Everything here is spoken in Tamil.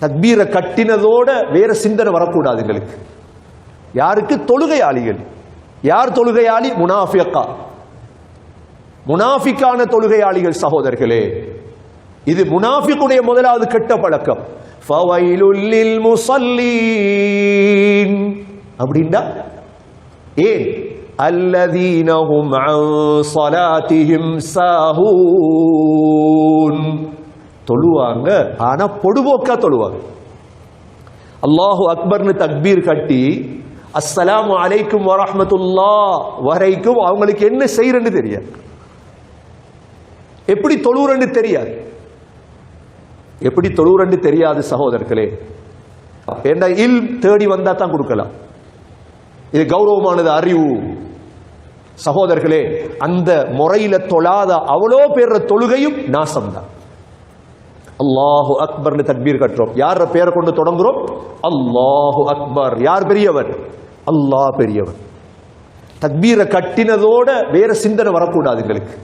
தக்பீரை கட்டினதோட வேற சிந்தனை வரக்கூடாது எங்களுக்கு. யாருக்கு? தொழுகையாளிகள். யார் தொழுகையாளி? முனாஃபியக்கா முனாஃபிக்கான தொழுகையாளிகள் சகோதரர்களே இது முனாஃபிக்குடைய முதலாவது கெட்ட பழக்கம். ஃபவைலுல்லில் முசல்லீன் அப்படின்னா ஏன்? அல்லதீனஹும் அன் ஸலாத்திஹிம் சாஹூன். தொழுவாங்க. ஆனா பொடுபோக்கா தொழுவாங்க. அல்லாஹு அக்பர்னு தக்பீர் கட்டி அஸ்ஸலாம் அலைக்கும் வரஹ்மத்துல்லா வரைக்கும் அவங்களுக்கு என்ன செய்யறன்னு தெரியாது. எப்படி தொழுறன்னு தெரியாது. எப்படி தொழுறன்னு தெரியாது சகோதரர்களே. ஏண்டா இல் தேடி வந்தா தான் கொடுக்கலாம். இது கௌரவமானது அறிவு. சகோதரர்களே அந்த முறையில தொழாத அவ்வளோ பேர்ற தொழுகையும் நாசம்தான். அல்லாஹு அக்பர்னு தக்பீர் கட்டுறோம். யார பேரை கொண்டு தொடங்குறோம்? அல்லாஹு அக்பர். யார் பெரியவர்? அல்லாஹ் பெரியவர். தக்பீரை கட்டினதோட வேற சிந்தனை வரக்கூடாது எங்களுக்கு.